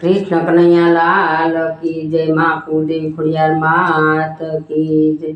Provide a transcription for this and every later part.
કૃષ્ણ કનૈયા લાલ કી જય મા કુળદેવ ખોડિયાર માત કી જય.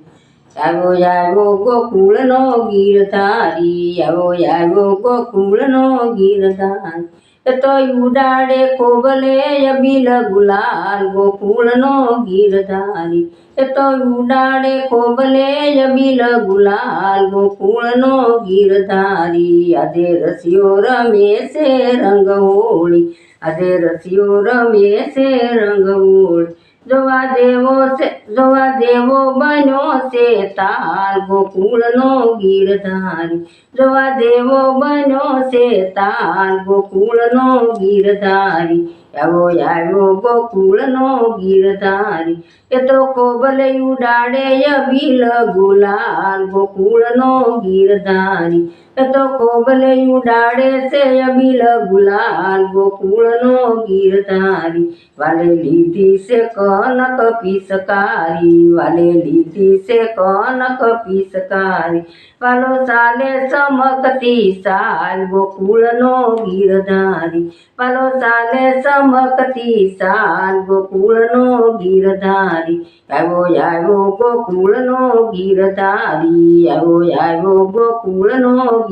આવ્યો આવ્યો ગોકુળનો ગીરધારી, આવો ગોકુળ નો ગીરધારી. એ તો ઉડાડે કોબલે અબીલ ગુલાલ, ગોકુળનો ગીરધારી. એ તો ઉડાડે કોબલે અબીલ ગુલાલ, ગોકુળનો ગીરધારી. આજે રસિયો રમે છે રંગ હોળી આજે રસિયો રમીએ છે રંગ હોળી જોવા જેવો છે, જોવા જેવો બન્યો છે તાલ ગોકુળનો ગીરધારી. જોવા જેવો બન્યો છે તાલ ગોકુળનો ગીરધારી. આવો આવ્યો ગોકુળનો ગીરધારી. એ તો કોબલે ઉડાડે અબીલ ગુલાલ ગોકુળનો ગીરધારી. તો કોબલે ઉડાડે છે અબીલ ગુલાલ, ગોકુળનો ગીરધારી. વાલે લીધી છે કનક પીસકારી, વાલે લીધી છે કનક પીસકારી. વાલો ચાલે ચમકતી સાલ, ગોકુળનો ગીરધારી. વાલો ચાલે ચમકતી સાલ, ગોકુળનો ગીરધારી. આવ્યો આવ્યો ગોકુળનો ગીરધારી આવ્યો આવ્યો ગોકુળનો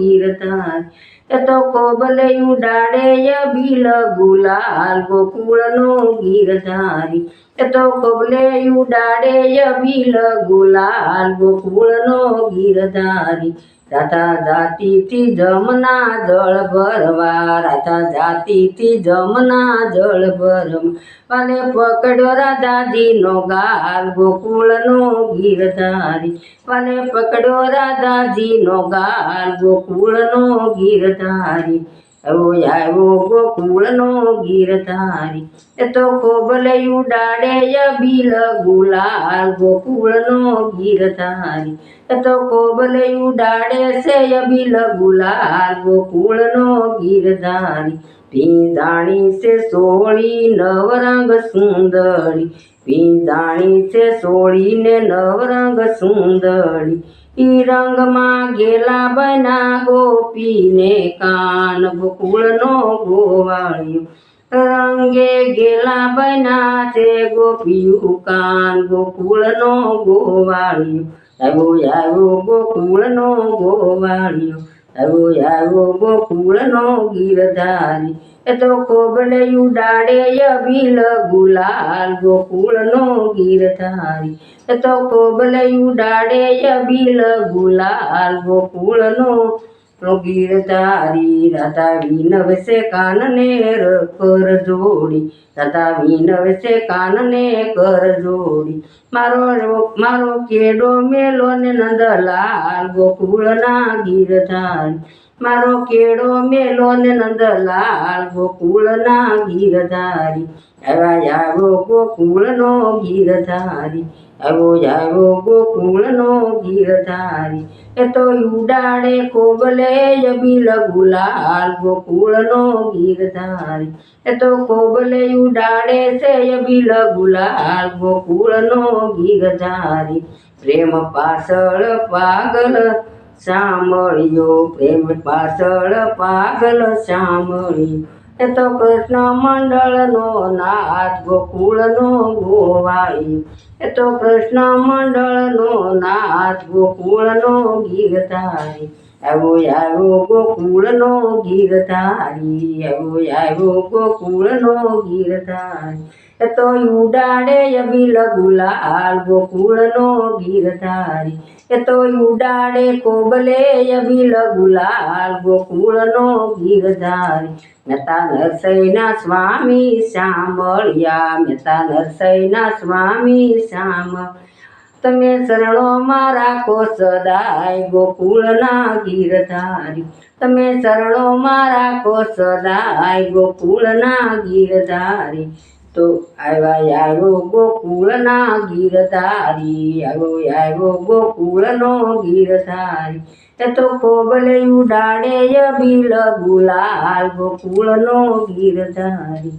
એ તો કોબલે ઉડાડે અબીલ ગુલાલ ગોકુળનો ગીરધારી. તો કોબલે ઉડાડે અબીલ ગુલાલ ગોકુળનો ગીરધારી. રાધા જાતિથી જમના જળ ભરવા રાધા જાતિથી જમના જળ ભરવા. વાલે પકડ્યો રાધાજીનો ગાલ, ગોકુળનો ગીરધારી. વાલે પકડ્યો રાધાજીનો ગાલ, ગોકુળનો ગીરધારી. આવ્યો ગોકુળનો ગીરધારી. એ તો ખોબલયું ડાડે અબીલ ગુલાલ ગોકુળનો ગીરધારી. એ તો ખોબલયું ડાડે છે અબીલ ગુલાલ ગોકુળનો ગીરધારી. પીંજાણી છે સોળી, નવરંગ સુંદરી. પીંદાણી છે સોળીને નવરંગ સુંદરી. ઈ રંગમાં ગેલા બના ગોપીને કાન ગોકુળનો ગોવાળ્યો. રંગે ગેલા બના છે ગોપિયું કાન ગોકુળનો ગોવાળ્યો. આવ્યો આવ્યો ગોકુળનો ગોવાળિયો. આવ્યો આવ્યો ગોકુળનો ગીરધારી. એ તો કોબલે ઉડાડે અભિલ ગુલાલ, ગોકુળનો ગીરધારી. એ તો કોબલે ઉડાડે અભિલ ગુલાલ, ગોકુળનો ગીરધારી રાધા વિનવશે કાનને કર જોડી. રાધા વિનવશે કાનને કર જોડી. મારો મારો કેડો મેલો ને નંદલાલ ગોકુળના ગીરધારી. મારો કેડો મેલો ને નંદલાલ ગોકુળના ગીરધારી. આવ્યા આવ્યો ગોકુળનો ગીરધારી. આવ્યો આવ્યો ગોકુળનો ગીરધારી. એ તો ઉડાડે કોબલે અબીલ ગુલાલ ગોકુળનો ગીરધારી. એ તો કોબલે ઉડાડે છે અબીલ ગુલાલ ગોકુળનો ગીરધારી. પ્રેમ પાછળ પાગલ સાંભળ્યો, પ્રેમ પાછળ પાગલ સાંભળ્યો. એ તો કૃષ્ણ મંડળનો નાથ ગોકુળનો ગોવાઈ એ તો કૃષ્ણ મંડળનો નાથ ગોકુળનો ગીરધારી. આવ્યો આવ્યો ગોકુળનો ગીરધારી, આવો આવ્યો ગોકુળનો ગીરધારી. એ તો ઉડાડે અબીલ ગુલાલ ગોકુળનો ગીરધારી. એ તો ઉડાડે કોબલે અબીલ ગુલાલ ગોકુળનો ગીરધારી. મહેતા નરસૈના સ્વામી સાંભળ્યા, મહેતા નરસૈના સ્વામી સાંભ તમે શરણોમાં રાખો સદાય ગોકુળના ગીરધારી. તમે શરણોમાં રાખો સદાય ગોકુળના ગીરધારી. તો આવ્યા આવ્યો ગોકુળના ગીરધારી. આવ્યો આવ્યો ગોકુળનો ગીરધારી. એ તો કોબલે ઉડાડે અબીલ ગુલાલ ગોકુળનો ગીરધારી.